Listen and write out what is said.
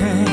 새